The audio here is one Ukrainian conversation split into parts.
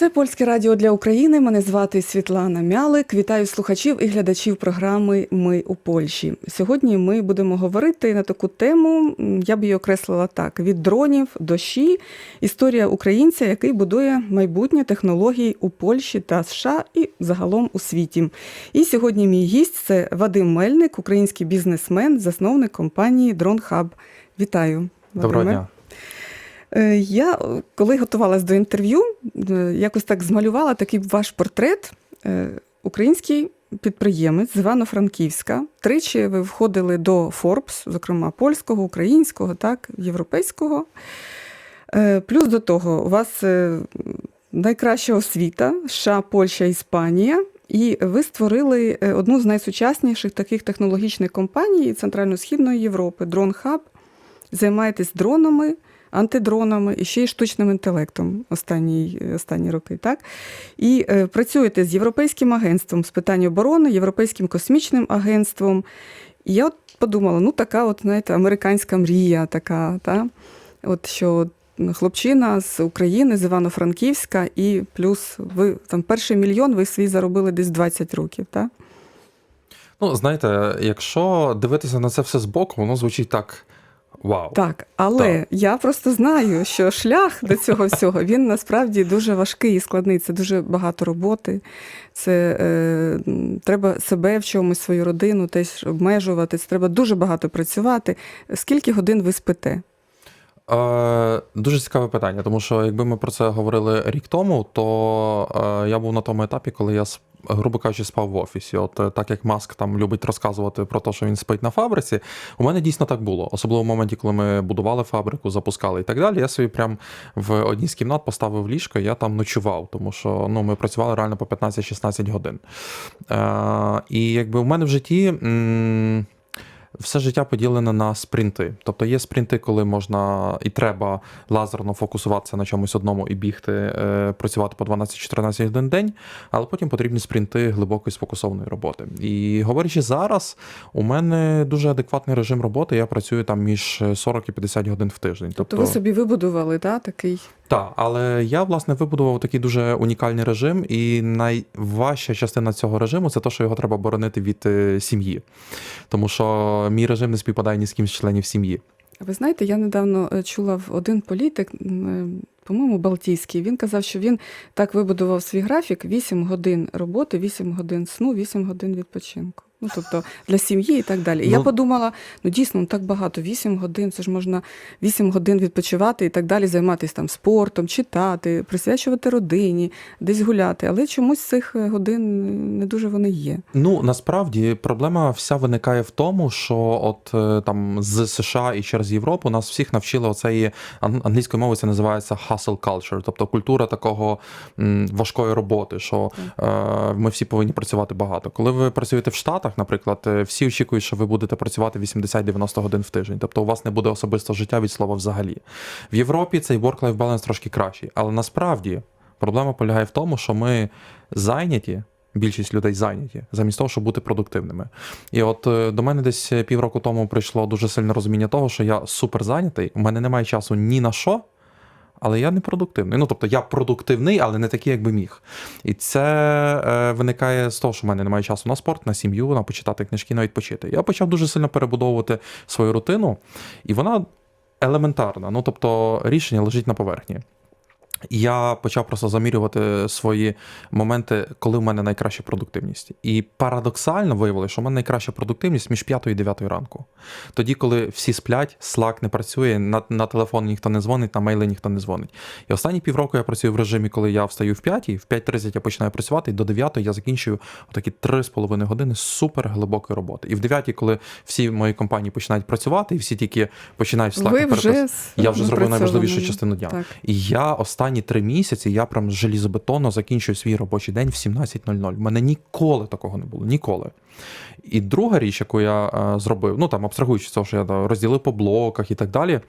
Це польське радіо для України. Мене звати Світлана Мялик. Вітаю слухачів і глядачів програми Ми у Польщі. Сьогодні ми будемо говорити на таку тему. Я б її окреслила так: від дронів дощі. Історія українця, який будує майбутнє технологій у Польщі та США і загалом у світі. І сьогодні мій гість це Вадим Мельник, український бізнесмен, засновник компанії DroneHub. Вітаю. Доброго дня. Е, Я, е, коли готувалась до інтерв'ю, е, якось так змалювала такий ваш портрет. Український підприємець з Івано-Франківська. Тричі ви входили до Forbes, зокрема польського, українського, так, європейського. Плюс до того, у вас найкраща освіта США, Польща, Іспанія. І ви створили одну з найсучасніших таких технологічних компаній Центрально-Східної Європи Drone Hub. Займаєтесь дронами, антидронами і ще й штучним інтелектом останні, останні роки. Так? І е, працюєте з Європейським агентством з питань оборони, Європейським космічним агентством. І я от подумала, ну така, от, знаєте, американська мрія, така, та? от що хлопчина з України, з Івано-Франківська, і плюс ви там перший мільйон ви свій заробили десь 20 років. Так? Ну, знаєте, якщо дивитися на це все збоку, воно звучить так. Вау. Так, але Так. я просто знаю, що шлях до цього всього він насправді дуже важкий і складний. Це дуже багато роботи. Це е, треба себе в чомусь, свою родину теж обмежувати. Це треба дуже багато працювати. Скільки годин ви спите? Е, дуже цікаве питання, тому що якби ми про це говорили рік тому, то е, я був на тому етапі, коли я грубо кажучи, спав в офісі. От е, так як Маск там любить розказувати про те, що він спить на фабриці, у мене дійсно так було. Особливо в моменті, коли ми будували фабрику, запускали і так далі. Я собі прям в одній з кімнат поставив ліжко, я там ночував, тому що ну, ми працювали реально по 15-16 годин. Е, і якби в мене в житті. м, все життя поділене на спринти. Тобто є спринти, коли можна і треба лазерно фокусуватися на чомусь одному і бігти, е, працювати по 12-14 годин день, але потім потрібні спринти глибокої сфокусованої роботи. І говорячи зараз, у мене дуже адекватний режим роботи. Я працюю там між 40 і 50 годин в тиждень. Тобто ви собі вибудували та, такий. Так, але я власне вибудував такий дуже унікальний режим, і найважча частина цього режиму це те, що його треба боронити від е, сім'ї. Тому що мій режим не співпадає ні з ким з членів сім'ї. Ви знаєте, я недавно е, чула в один політик, е, по-моєму, Балтійський. Він казав, що він так вибудував свій графік: 8 годин роботи, 8 годин сну, 8 годин відпочинку. Ну, тобто для сім'ї і так далі. І я Ну- подумала: ну дійсно, ну так багато, 8 годин, це ж можна 8 годин відпочивати і так далі, займатися там спортом, читати, присвячувати родині, десь гуляти. Але чомусь цих е, годин не дуже вони є. Ну насправді проблема вся виникає в тому, що от е, там з США і через Європу нас всіх навчили оцеї ан- англійською мовою це називається hustle culture, тобто культура такого важкої роботи, що е, ми всі повинні працювати багато. Коли ви працюєте в Штатах, наприклад, е, всі очікують, що ви будете працювати 80-90 годин в тиждень, тобто у вас не буде особистого життя від слова взагалі. В Європі цей work-life balance трошки кращий, але насправді проблема полягає в тому, що ми зайняті. Більшість людей зайняті, замість того, щоб бути продуктивними. І от е, до мене десь півроку тому прийшло дуже сильне розуміння того, що я супер зайнятий, у мене немає часу ні на що, але я не продуктивний. Ну тобто я продуктивний, але не такий, як би міг. І це е, виникає з того, що в мене немає часу на спорт, на сім'ю, на почитати книжки, на відпочити. Я почав дуже сильно перебудовувати свою рутину, і вона елементарна. Ну тобто рішення лежить на поверхні. Я почав просто замірювати свої моменти, коли в мене найкраща продуктивність. І парадоксально виявилося, що в мене найкраща продуктивність між 5 і 9 ранку. Тоді, коли всі сплять, Slack не працює, на, на телефон ніхто не дзвонить, на мейли ніхто не дзвонить. І останні півроку я працюю в режимі, коли я встаю в 5, в 5.30 я починаю працювати, і до 9 я закінчую такі 3,5 години супер глибокої роботи. І в 9, коли всі мої компанії починають працювати, і всі тільки починають в Slack Ви вже я вже зробив найважливішу частину дня. Так. І я останні три місяці я прям желізобетонно закінчую свій робочий день в 17.00. У мене ніколи такого не було. Ніколи. І друга річ, яку я е, зробив, ну там абстрагуючи того, що я розділив по блоках і так далі,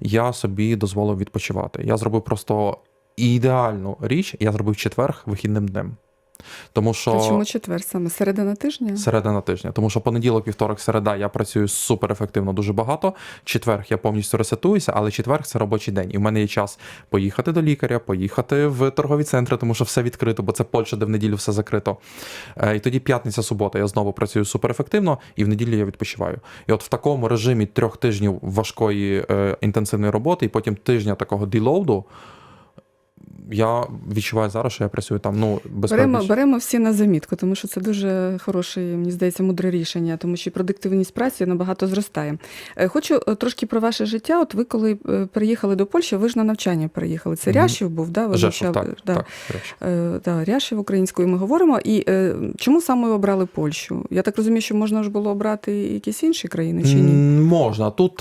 я собі дозволив відпочивати. Я зробив просто ідеальну річ, я зробив четверг вихідним днем. Тому що чому четвер саме? Середина тижня? середина тижня. Тому що понеділок, вівторок, середа я працюю супер ефективно, дуже багато. Четверг я повністю ресетуюся, але четверг це робочий день. І в мене є час поїхати до лікаря, поїхати в торгові центри, тому що все відкрито, бо це Польща, де в неділю все закрито. Е, І тоді п'ятниця, субота я знову працюю супер ефективно, і в неділю я відпочиваю. І от в такому режимі трьох тижнів важкої е, інтенсивної роботи, і потім тижня такого ділоуду. Я відчуваю зараз, що я працюю там ну без Беремо, беремо всі на замітку, тому що це дуже хороше, мені здається, мудре рішення, тому що продуктивність праці набагато зростає. Е, Хочу е, трошки про ваше життя. От ви коли е, переїхали до Польщі, ви ж на навчання переїхали. Це. Ряшів був, да? Ви Жешов, навчали- так, да. так, да, Ряшів українською ми говоримо. І чому саме обрали Польщу? Я так розумію, що можна ж було обрати якісь інші країни чи ні? Можна. Тут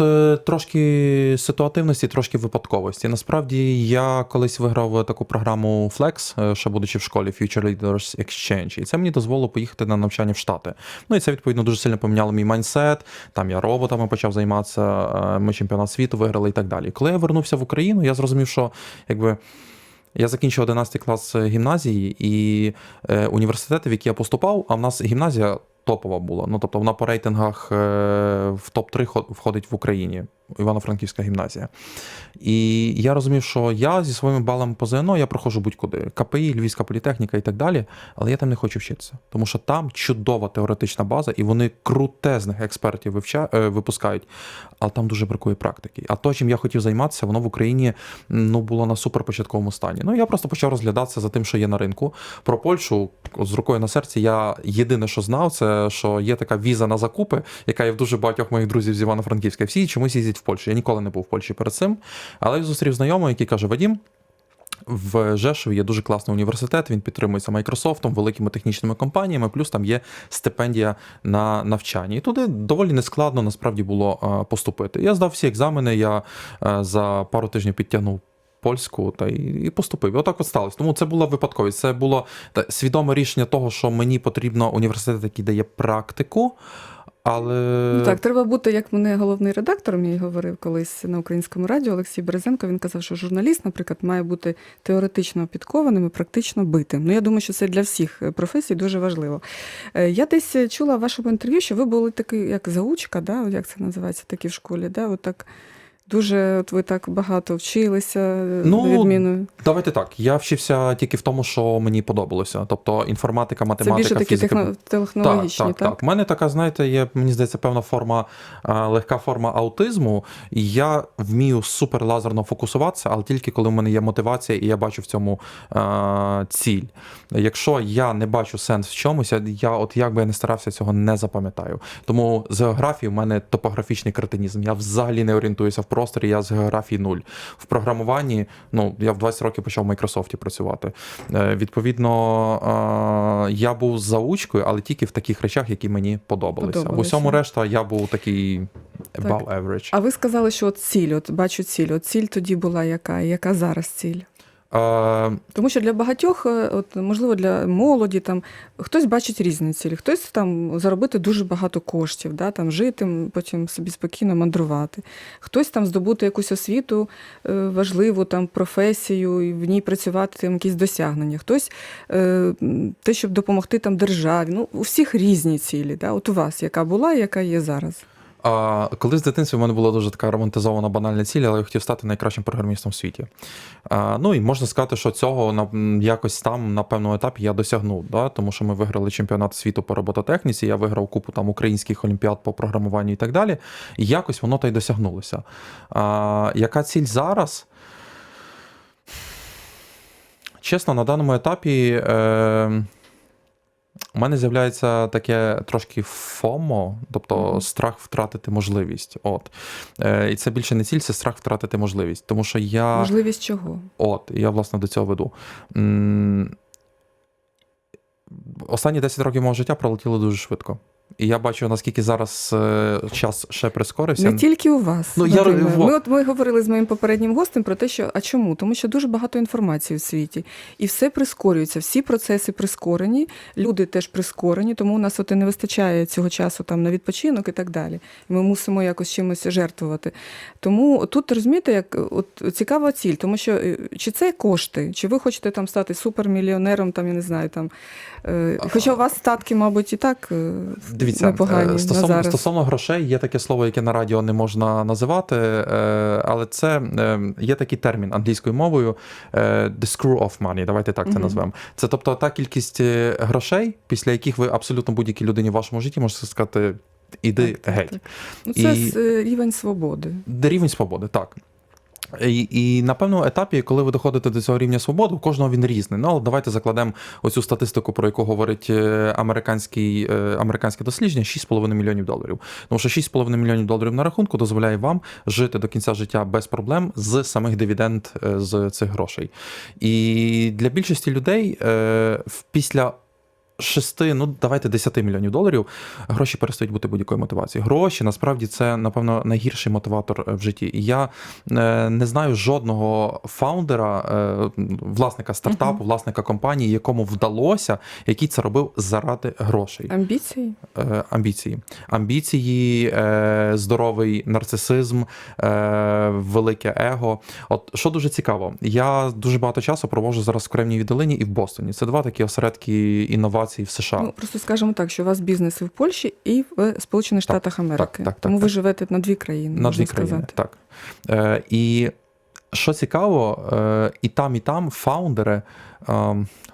трошки ситуативності, трошки випадковості. Насправді я колись виграв таку програму Flex, е, ще будучи в школі Future Leaders Exchange, і це мені дозволило поїхати на навчання в Штати. Ну і це відповідно дуже сильно поміняло мій майндсет. Там я роботами почав займатися. е, Ми чемпіонат світу виграли і так далі. Коли я вернувся в Україну, я зрозумів, що якби. Я закінчив 11 клас гімназії і е, університети, в які я поступав, а в нас гімназія топова була. Ну тобто вона по рейтингах е, в топ-3 входить в Україні. Івано-Франківська гімназія. І я розумів, що я зі своїми балами по ЗНО я проходжу будь-куди. КПІ, Львівська політехніка і так далі, але я там не хочу вчитися. Тому що там чудова теоретична база, і вони крутезних експертів вивча... е, випускають, але там дуже бракує практики. А то, чим я хотів займатися, воно в Україні ну, було на суперпочатковому стані. Ну я просто почав розглядатися за тим, що є на ринку. Про Польщу з рукою на серці я єдине, що знав, це що є така віза на закупи, яка є в дуже багатьох моїх друзів з Івано-Франківська. Всі чомусь їздять в Польщу. Я ніколи не був в Польщі перед цим. Але я зустрів знайомого, який каже: Вадім. В Жешові є дуже класний університет, він підтримується Майкрософтом, великими технічними компаніями, плюс там є стипендія на навчання. І туди доволі нескладно насправді було е, поступити. Я здав всі екзамени, я е, за пару тижнів підтягнув польську та і поступив. І отак от сталося. Тому це була випадковість. Це було свідоме рішення того, що мені потрібно університет, який дає практику. Але Ну, так, треба бути, як мене головний редактор мій говорив колись на українському радіо Олексій Березенко. Він казав, що журналіст, наприклад, має бути теоретично підкованим і практично битим. Ну, я думаю, що це для всіх е, професій дуже важливо. Е, Я десь чула в вашому інтерв'ю, що ви були такий, як заучка, да? як це називається такі в школі, да? От так. Дуже от ви так багато вчилися е, Ну, на відміну. Давайте так. Я вчився тільки в тому, що мені подобалося. Тобто інформатика, Це математика, більше такі фізика. техно- технологічні, так, так, так. У мене така, знаєте, є, мені здається, певна форма, е, легка форма аутизму. І я вмію супер лазерно фокусуватися, але тільки коли в мене є мотивація і я бачу в цьому е, ціль. Якщо я не бачу сенс в чомусь, я- я от як би я не старався, цього не запам'ятаю. Тому з географії в мене топографічний кретинізм. Я взагалі не орієнтуюся в просторі, я з географії нуль. В програмуванні, ну я в 20 років почав в Майкрософті працювати. Е, Відповідно, е, я був заучкою, але тільки в таких речах, які мені подобалися. В усьому решта я був такий above average. А ви сказали, що от ціль, от бачу ціль. От ціль тоді була яка, яка зараз ціль? Тому що для багатьох, е, от можливо, для молоді там хтось бачить різні цілі, хтось там заробити дуже багато коштів, да, там жити, потім собі спокійно мандрувати. Хтось там здобути якусь освіту е, важливу, там професію, і в ній працювати там, якісь досягнення. Хтось е, те, щоб допомогти там державі. Ну, у всіх різні цілі. Да? От у вас яка була яка є зараз. А, колись в дитинстві в мене була дуже така романтизована банальна ціль, але я хотів стати найкращим програмістом в світі. А, ну і можна сказати, що цього на, якось там на певному етапі я досягнув, да? тому що ми виграли чемпіонат світу по робототехніці, я виграв купу там українських олімпіад по програмуванню і так далі. І якось воно та й досягнулося. А, яка ціль зараз? Чесно, на даному етапі. Е, у мене з'являється таке трошки ФОМО, тобто страх втратити можливість. От. Е, і це більше не ціль, це страх втратити можливість. Тому що я. Можливість чого? От, я власне до цього веду. М, Останні 10 років мого життя пролетіло дуже швидко. І я бачу, наскільки зараз е, час ще прискорився. Не тільки у вас. Ну, я- Вадиме. Ми от ми говорили з моїм попереднім гостем про те, що а чому? Тому що дуже багато інформації у світі, і все прискорюється. Всі процеси прискорені, люди теж прискорені, тому у нас от і не вистачає цього часу там на відпочинок і так далі. І ми мусимо якось чимось жертвувати. Тому тут розумієте, як от цікава ціль, тому що е, чи це кошти, чи ви хочете там стати супермільйонером, там я не знаю, там е, хоча у вас статки, мабуть, і так е, Дивіться, непогані е, стосовно, стосовно грошей, є таке слово, яке на радіо не можна називати, е, але це е, є такий термін англійською мовою the screw of money, давайте так це Мгм. назвемо. Це тобто та кількість грошей, після яких ви абсолютно будь-якій людині в вашому житті можете сказати. Іди Так, так, геть. так. Ну, це І- рівень свободи. Рівень свободи, так. І, і на певному етапі, коли ви доходите до цього рівня свободи, у кожного він різний. Ну, але давайте закладемо оцю статистику, про яку говорить е, американський, е, американське дослідження: 6,5 мільйонів доларів. Тому що 6,5 мільйонів доларів на рахунку дозволяє вам жити до кінця життя без проблем з самих дивіденд е, з цих грошей. І для більшості людей е, після. Шести, ну давайте 10 мільйонів доларів. Гроші перестають бути будь-якою мотивацією. Гроші насправді це, напевно, найгірший мотиватор е, в житті. І я е, не знаю жодного фаундера, е, власника стартапу, власника компанії, якому вдалося, який це робив заради грошей. Амбіції? Е, амбіції. Амбіції, е, здоровий нарцисизм, е, велике его. От що дуже цікаво, я дуже багато часу проводжу зараз в Кремній долині і в Бостоні. Це два такі осередки інновацій в США. Ну, просто скажемо так, що у вас бізнес і в Польщі, і в Сполучених Штатах Америки. так, так, Тому так, ви так. живете на дві країни, на можна дві країни. Так. Е, і що цікаво, е, і там, і там фаундери е,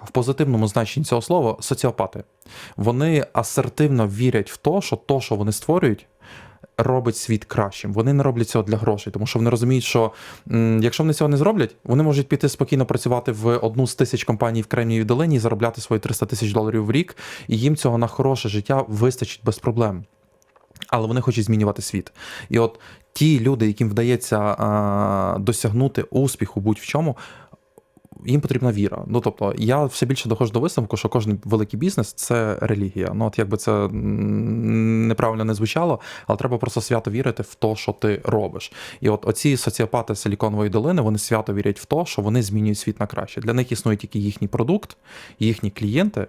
в позитивному значенні цього слова соціопати. Вони асертивно вірять в те, що то, що вони створюють. Робить світ кращим. Вони не роблять цього для грошей, тому що вони розуміють, що м, якщо вони цього не зроблять, вони можуть піти спокійно працювати в одну з тисяч компаній в Кремнієвій долині і заробляти свої 300 тисяч доларів в рік, і їм цього на хороше життя вистачить без проблем. Але вони хочуть змінювати світ. І от ті люди, яким вдається а, досягнути успіху будь-в чому, їм потрібна віра. Ну тобто, я все більше доходжу до висновку, що кожен великий бізнес це релігія. Ну, от якби це неправильно не звучало, але треба просто свято вірити в те, що ти робиш. І от оці соціопати Силіконової долини вони свято вірять в те, що вони змінюють світ на краще. Для них існує тільки їхній продукт, їхні клієнти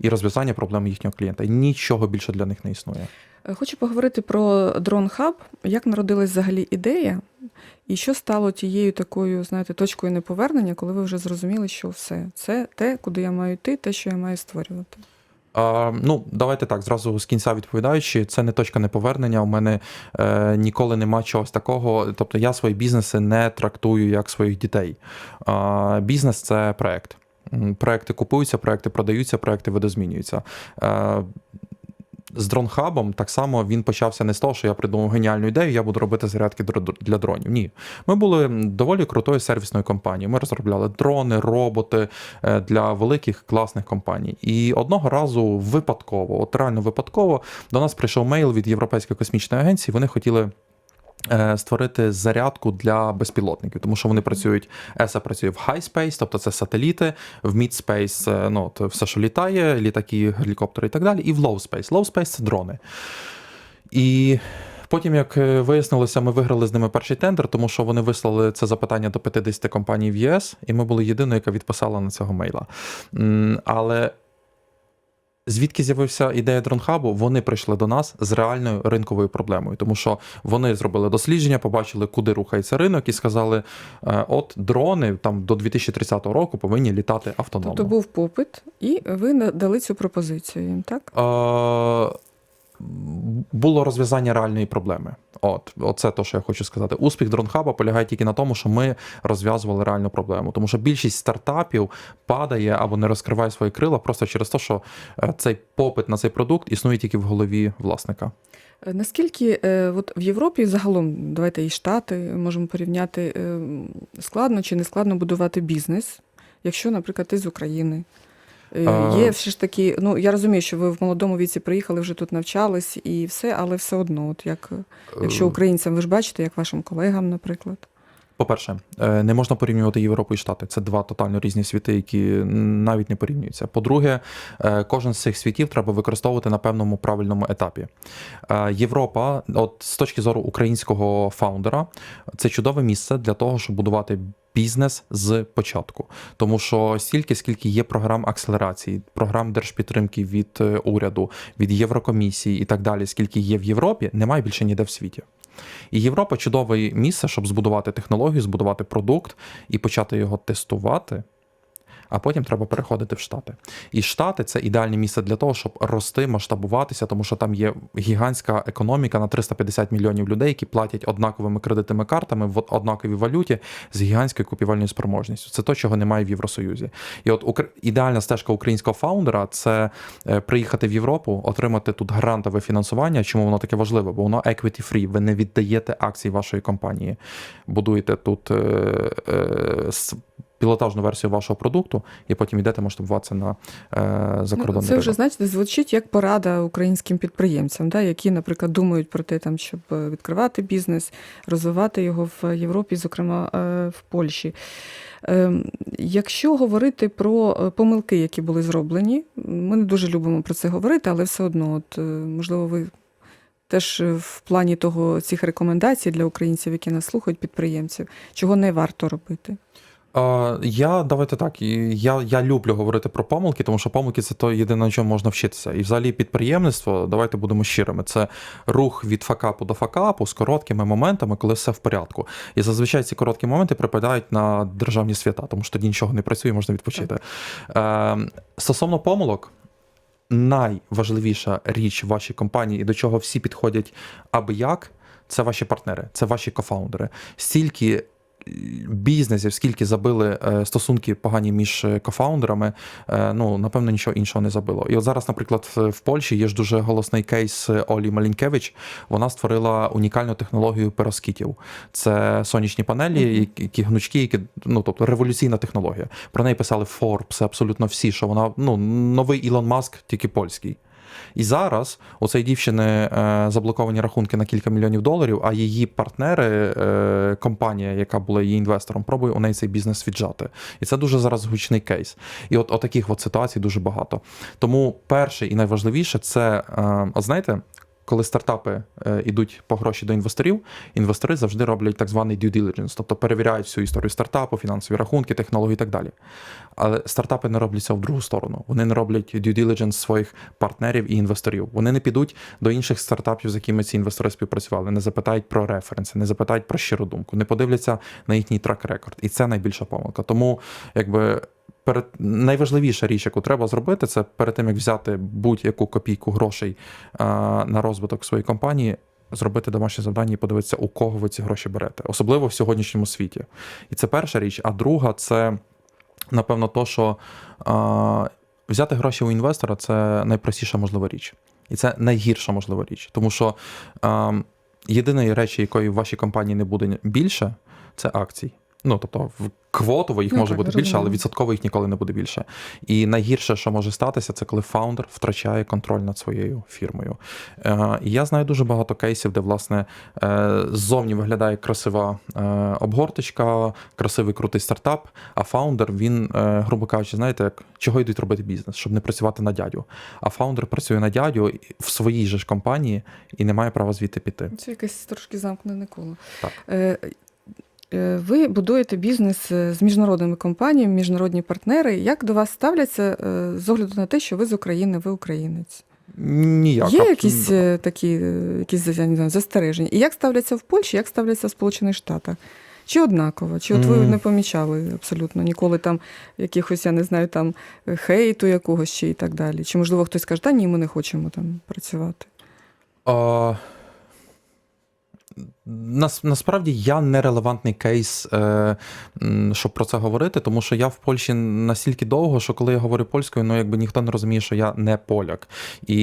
і розв'язання проблем їхнього клієнта. Нічого більше для них не існує. Е, Хочу поговорити про дрон хаб. Як народилась взагалі ідея, і що стало тією такою, знаєте, точкою неповернення, коли ви вже зрозуміли, що все це те, куди я маю йти, те, що я маю створювати. А, ну, давайте так, зразу з кінця відповідаючи, це не точка неповернення. У мене е, ніколи нема чогось такого. Тобто я свої бізнеси не трактую як своїх дітей. А, бізнес це проект. Проекти купуються, проекти продаються, проекти видозмінюються. Е, з дронхабом так само він почався не з того, що я придумав геніальну ідею, я буду робити зарядки для дронів. Ні. Ми були доволі крутою сервісною компанією. Ми розробляли дрони, роботи е, для великих класних компаній. І одного разу випадково, от реально випадково, до нас прийшов мейл від Європейської космічної агенції. Вони хотіли. Е, Створити зарядку для безпілотників, тому що вони працюють. ESA працює в high space, тобто це сателіти, в mid space, е, ну от все, що літає, літаки, гелікоптери і так далі, і в low space. Low space це дрони. І потім, як е, вияснилося, ми виграли з ними перший тендер, тому що вони вислали це запитання до 50 компаній в ЄС, і ми були єдиною, яка відписала на цього мейла. Але звідки з'явився ідея дронхабу? Вони прийшли до нас з реальною ринковою проблемою, тому що вони зробили дослідження, побачили, куди рухається ринок, і сказали: е, от дрони там до 2030 року повинні літати автономно. Тобто був попит, і ви надали цю пропозицію їм, так? Е, було розв'язання реальної проблеми. От, оце те, що я хочу сказати. Успіх дронхаба полягає тільки на тому, що ми розв'язували реальну проблему. Тому що більшість стартапів падає або не розкриває свої крила просто через те, що е, цей попит на цей продукт існує тільки в голові власника. Е, Наскільки е, от в Європі загалом, давайте і Штати можемо порівняти, складно чи не складно будувати бізнес, якщо, наприклад, ти з України? Е. Є все ж таки, ну я розумію, що ви в молодому віці приїхали, вже тут навчались і все, але все одно, от як якщо Е, українцям, ви ж бачите, як вашим колегам, наприклад. По-перше, е, не можна порівнювати Європу і Штати. Це два тотально різні світи, які навіть не порівнюються. По-друге, е, кожен з цих світів треба використовувати на певному правильному етапі. Е, Європа, от з точки зору українського фаундера, це чудове місце для того, щоб будувати. Бізнес з початку, тому що стільки, скільки є програм акселерації, програм держпідтримки від уряду, від Єврокомісії і так далі, скільки є в Європі, немає більше ніде в світі. І Європа чудове місце, щоб збудувати технологію, збудувати продукт і почати його тестувати. А потім треба переходити в Штати. І Штати це ідеальне місце для того, щоб рости, масштабуватися, тому що там є гігантська економіка на 350 мільйонів людей, які платять однаковими кредитними картами в однаковій валюті з гігантською купівельною спроможністю. Це то, чого немає в Євросоюзі. І от укр- ідеальна стежка українського фаундера це е, приїхати в Європу, отримати тут грантове фінансування. Чому воно таке важливе? Бо воно equity free. Ви не віддаєте акції вашої компанії, будуєте тут е, е, пілотажну версію вашого продукту, і потім йдете масштабуватися на е, закордонний Ну, це вже знаєте, звучить як порада українським підприємцям, да, які, наприклад, думають про те, там, щоб е, відкривати бізнес, розвивати його в Європі, зокрема е, в Польщі. Ем, Якщо говорити про е, помилки, які були зроблені, ми не дуже любимо про це говорити, але все одно, от, можливо, ви теж в плані того цих рекомендацій для українців, які нас слухають, підприємців, чого не варто робити. Я давайте так. Я, я люблю говорити про помилки, тому що помилки це то єдине, на чому можна вчитися. І взагалі підприємництво, давайте будемо щирими. Це рух від факапу до факапу з короткими моментами, коли все в порядку. І зазвичай ці короткі моменти припадають на державні свята, тому що тоді нічого не працює, можна відпочити. Е, Стосовно помилок. Найважливіша річ в вашій компанії, і до чого всі підходять аби як, це ваші партнери, це ваші кофаундери. Стільки бізнесів, скільки забили е, стосунки погані між е, кофаундерами, е, ну напевно нічого іншого не забило. І от зараз, наприклад, в Польщі є ж дуже голосний кейс Олі Малінкевич. Вона створила унікальну технологію пероскітів. Це сонячні панелі, які, гнучкі, які ну тобто революційна технологія. Про неї писали Forbes, абсолютно всі, що вона ну новий Ілон Маск, тільки польський. І зараз у цієї дівчини е, заблоковані рахунки на кілька мільйонів доларів, а її партнери, е, компанія, яка була її інвестором, пробує у неї цей бізнес віджати. І це дуже зараз гучний кейс. І от, от таких от ситуацій дуже багато. Тому перше і найважливіше це, е, знаєте, коли стартапи е, йдуть по гроші до інвесторів, інвестори завжди роблять так званий due diligence, тобто перевіряють всю історію стартапу, фінансові рахунки, технології і так далі. Але стартапи не роблять це в другу сторону. Вони не роблять due diligence своїх партнерів і інвесторів. Вони не підуть до інших стартапів, з якими ці інвестори співпрацювали, не запитають про референси, не запитають про щиру думку, не подивляться на їхній трек-рекорд. І це найбільша помилка. Тому, якби. Перед найважливіша річ, яку треба зробити, це перед тим як взяти будь-яку копійку грошей а, на розвиток своєї компанії, зробити домашнє завдання і подивитися, у кого ви ці гроші берете, особливо в сьогоднішньому світі. І це перша річ. А друга це, напевно, то, що а, взяти гроші у інвестора це найпростіша можлива річ. І це найгірша можлива річ. Тому що а, єдиної речі, якої в вашій компанії не буде більше, це акцій. Ну, тобто, в квотово їх Ну, може так, бути більше, але відсотково їх ніколи не буде більше. І найгірше, що може статися, це коли фаундер втрачає контроль над своєю фірмою. Е, я знаю дуже багато кейсів, де, власне, е, ззовні виглядає красива е, обгорточка, красивий крутий стартап, а фаундер, він, е, грубо кажучи, знаєте, як, чого йдуть робити бізнес, щоб не працювати на дядю. А фаундер працює на дядю в своїй же ж компанії і не має права звідти піти. Це якесь трошки замкнене коло. Так. Е, е, Ви будуєте бізнес е, з міжнародними компаніями, міжнародні партнери. Як до вас ставляться е, з огляду на те, що ви з України, ви українець? Ніяк. Є якісь е, такі е, якісь я не знаю, застереження? І як ставляться в Польщі, як ставляться в Сполучених Штатах? Чи однаково? Чи от ви не помічали абсолютно ніколи там якихось, я не знаю, там е, хейту якогось ще і так далі? Чи можливо хтось каже, та ні, ми не хочемо там працювати? А, нас, насправді я не релевантний кейс, е, щоб про це говорити, тому що я в Польщі настільки довго, що коли я говорю польською, ну якби ніхто не розуміє, що я не поляк. І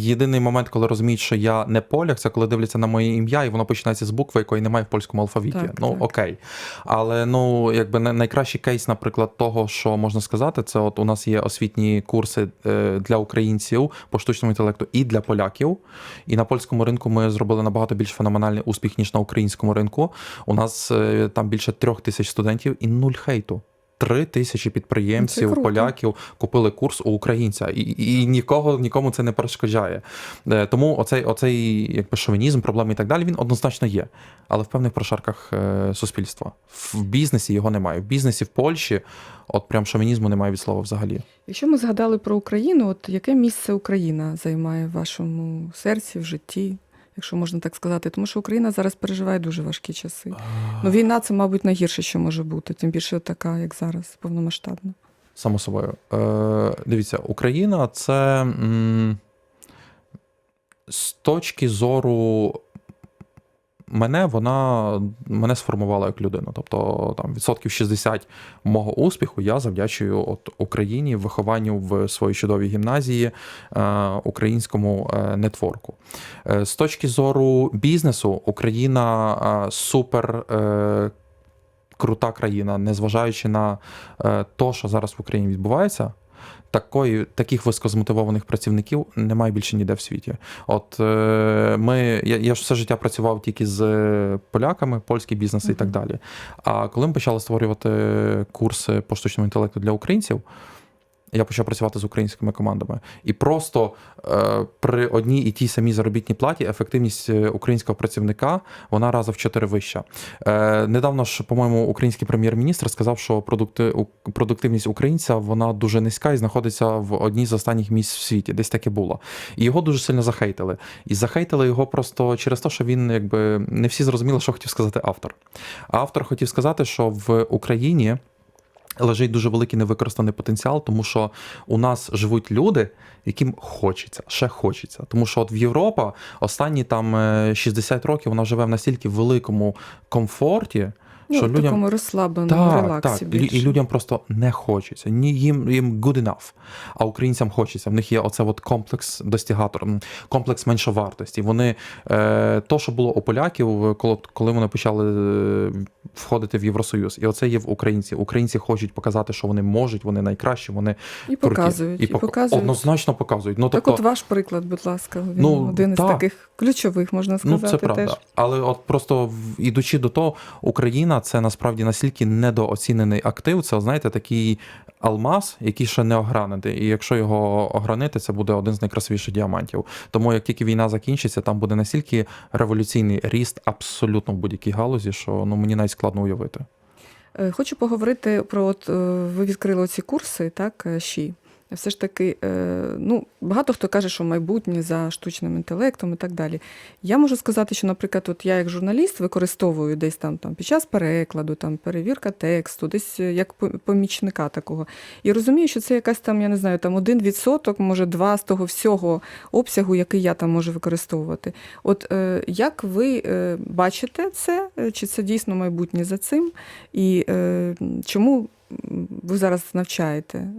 єдиний момент, коли розуміють, що я не поляк, це коли дивляться на моє ім'я, і воно починається з букви, якої немає в польському алфавіті. Так, ну так. окей. Але ну, якби найкращий кейс, наприклад, того, що можна сказати, це от у нас є освітні курси е, для українців по штучному інтелекту і для поляків. І на польському ринку ми зробили набагато більш феноменальний успіх. Успіх, ніж на українському ринку. У нас е, там більше трьох тисяч студентів і нуль хейту. Три тисячі підприємців, поляків купили курс у українця, і, і нікого нікому це не перешкоджає. Е, Тому оцей, оцей якби шовінізм, проблеми і так далі, він однозначно є. Але в певних прошарках е, суспільства. В бізнесі його немає. В бізнесі в Польщі, от прям шовінізму немає від слова взагалі. Якщо ми згадали про Україну, от яке місце Україна займає в вашому серці, в житті, якщо можна так сказати? Тому що Україна зараз переживає дуже важкі часи. Ну, війна це, мабуть, найгірше, що може бути, тим більше така, як зараз, повномасштабна. Само собою. Е, дивіться, Україна це м, з точки зору мене, вона мене сформувала як людину. Тобто там відсотків 60 мого успіху я завдячую от Україні, вихованню в своїй чудовій гімназії, е, українському е, нетворку. Е, з точки зору бізнесу, Україна супер. Крута країна, незважаючи на е, то, що зараз в Україні відбувається, такої, таких високозмотивованих працівників немає більше ніде в світі. От е, ми, я, я ж все життя працював тільки з поляками, польські бізнеси і так далі. А коли ми почали створювати курси по штучному інтелекту для українців, я почав працювати з українськими командами. І просто е, при одній і тій самій заробітній платі ефективність е, українського працівника вона раза в чотири вища. Е, недавно ж, по-моєму, український прем'єр-міністр сказав, що продукти, продуктивність українця вона дуже низька і знаходиться в одній з останніх місць в світі. Десь таке було. І його дуже сильно захейтили. І захейтили його просто через те, що він якби не всі зрозуміли, що хотів сказати автор. А автор хотів сказати, що в Україні. Лежить дуже великий невикористаний потенціал, тому що у нас живуть люди, яким хочеться, ще хочеться. Тому що от в Європа останні там е, 60 років вона живе в настільки великому комфорті, Ну, що в людям такому розслабленому так, релаксі. так. Більше. І людям просто не хочеться. Ні, їм, їм good enough. А українцям хочеться. В них є оце от комплекс достігатор, комплекс меншовартості. Вони е, то, що було у поляків, коли, коли вони почали е, входити в Євросоюз, і оце є в українців. Українці хочуть показати, що вони можуть, вони найкращі, вони І круті. показують, і, пок- показують. однозначно показують. Ну, Так тобто, от ваш приклад, будь ласка, він Ну, один із таких ключових, можна сказати, Ну, це правда. теж. Але от просто ідучи до того, Україна це насправді настільки недооцінений актив. Це, знаєте, такий алмаз, який ще не огранений. І якщо його огранити, це буде один з найкрасивіших діамантів. Тому як тільки війна закінчиться, там буде настільки революційний ріст абсолютно в будь-якій галузі, що ну мені навіть складно уявити. Е, Хочу поговорити про от е, ви відкрили ці курси, так, е, ЩІ. Все ж таки, е, ну, багато хто каже, що майбутнє за штучним інтелектом і так далі. Я можу сказати, що, наприклад, от я як журналіст використовую десь там, там під час перекладу, там перевірка тексту, десь е, як помічника такого. І розумію, що це якась там, я не знаю, там один відсоток, може два з того всього обсягу, який я там можу використовувати. От е, як ви бачите це? Чи це дійсно майбутнє за цим? І чому ви зараз навчаєте е,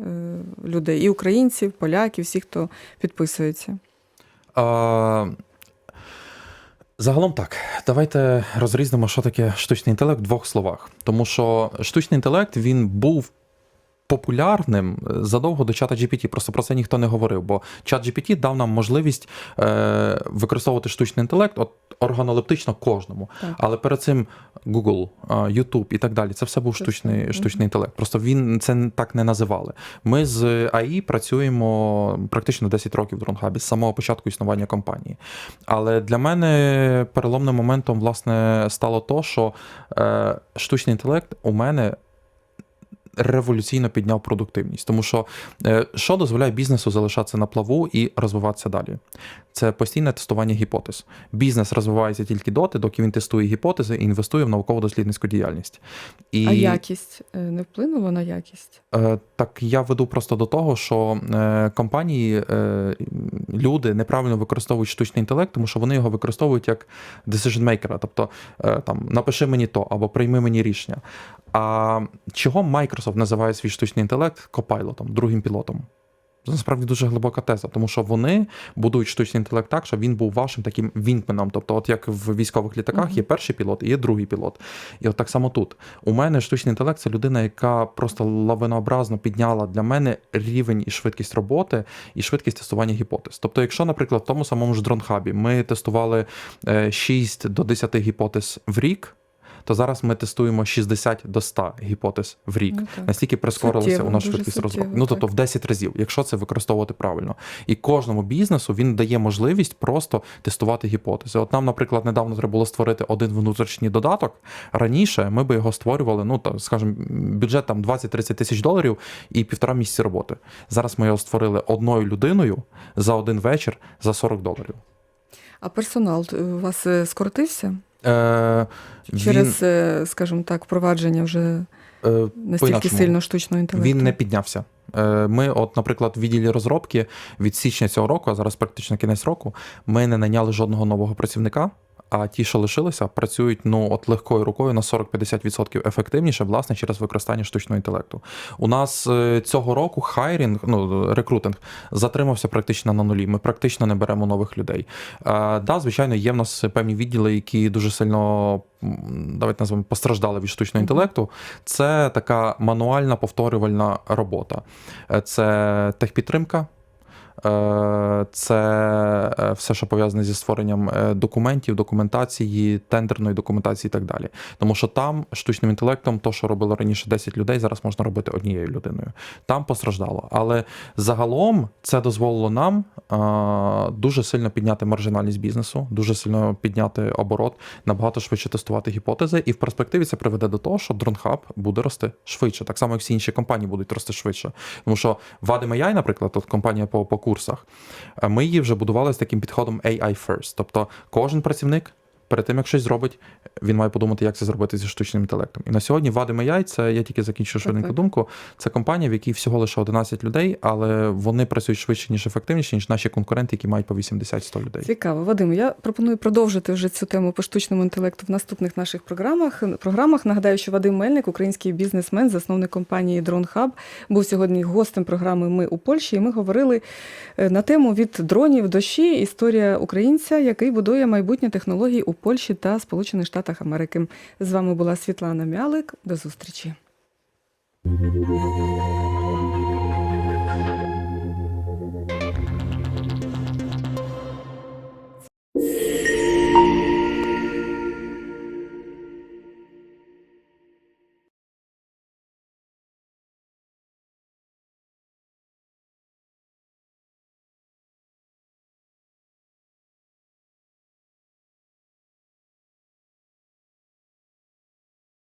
людей, і українців, поляків, всіх, хто підписується? А, загалом так, давайте розрізнимо, що таке штучний інтелект в двох словах. Тому що штучний інтелект він був. Популярним е, задовго до чата GPT, просто про це ніхто не говорив, бо чат GPT дав нам можливість е, використовувати штучний інтелект от, органолептично кожному. Так. Але перед цим Google, е, YouTube і так далі, це все був Це штучний, все, штучний інтелект. Просто він це так не називали. Ми з АІ працюємо практично 10 років в Дронхабі з самого початку існування компанії. Але для мене переломним моментом власне стало то, що е, штучний інтелект у мене. Революційно підняв продуктивність, тому що е, що дозволяє бізнесу залишатися на плаву і розвиватися далі? Це постійне тестування гіпотез. Бізнес розвивається тільки доти, доки він тестує гіпотези і інвестує в науково-дослідницьку діяльність. І А якість е, не вплинула на якість? Е, Так я веду просто до того, що компанії, люди неправильно використовують штучний інтелект, тому що вони його використовують як decision maker, тобто е, там напиши мені то або прийми мені рішення. А чого Microsoft називає свій штучний інтелект копайлотом, другим пілотом? Насправді дуже глибока теза, тому що вони будують штучний інтелект так, щоб він був вашим таким вінкменом. Тобто, от як в військових літаках є перший пілот і є другий пілот. І от так само тут. У мене штучний інтелект це людина, яка просто лавинообразно підняла для мене рівень і швидкість роботи, і швидкість тестування гіпотез. Тобто, якщо, наприклад, в тому самому ж дронхабі ми тестували е, 6 до 10 гіпотез в рік. То зараз ми тестуємо 60 до 100 гіпотез в рік. Ну. Настільки прискорилася Суттєво, у нас швидкість розробки. Ну тобто в 10 разів, якщо це використовувати правильно. І кожному бізнесу він дає можливість просто тестувати гіпотези. От нам, наприклад, недавно треба було створити один внутрішній додаток. Раніше ми би його створювали, ну так скажімо, бюджет там 20-30 тисяч доларів і півтора місяці роботи. Зараз ми його створили одною людиною за один вечір за 40 доларів. А персонал е, у вас е, скоротився Е, через, він... скажімо так, впровадження вже е, настільки сильно штучного інтелекту? Він не піднявся. Е, Ми, от, наприклад, в відділі розробки від січня цього року, а зараз практично кінець року, ми не наняли жодного нового працівника. А ті, що лишилися, працюють ну от легкою рукою на 40-50% ефективніше, власне, через використання штучного інтелекту. У нас е, цього року хайрінг, ну рекрутинг затримався практично на нулі. Ми практично не беремо нових людей. Е, да, звичайно, є в нас певні відділи, які дуже сильно давайте назвемо постраждали від штучного інтелекту. Це така мануальна повторювальна робота. Е, Це техпідтримка. Е, Це е, все, що пов'язане зі створенням е, документів, документації, тендерної документації і так далі. Тому що там штучним інтелектом, то, що робило раніше 10 людей, зараз можна робити однією людиною. Там постраждало. Але загалом це дозволило нам дуже сильно підняти маржинальність бізнесу, дуже сильно підняти оборот, набагато швидше тестувати гіпотези. І в перспективі це приведе до того, що DroneHub буде рости швидше, так само як всі інші компанії будуть рости швидше. Тому що Vadim AI, наприклад, от компанія по, по курсах, е, ми її вже будували з таким підходом AI first. Тобто кожен працівник. Перед тим, як щось зробить, він має подумати, як це зробити зі штучним інтелектом. І на сьогодні Vadim AI, це я тільки закінчу швиденьку думку. Це компанія, в якій всього лише 11 людей, але вони працюють швидше, ніж ефективніше, ніж наші конкуренти, які мають по 80-100 людей. Цікаво, Вадим. Я пропоную продовжити вже цю тему по штучному інтелекту в наступних наших програмах. Програмах нагадаю, що Вадим Мельник, український бізнесмен, засновник компанії DroneHub, був сьогодні гостем програми Ми у Польщі. І ми говорили е, на тему від дронів до щі. Історія українця, який будує майбутнє технології у Польщі та Сполучених Штатах Америки. З вами була Світлана Мялик. До зустрічі.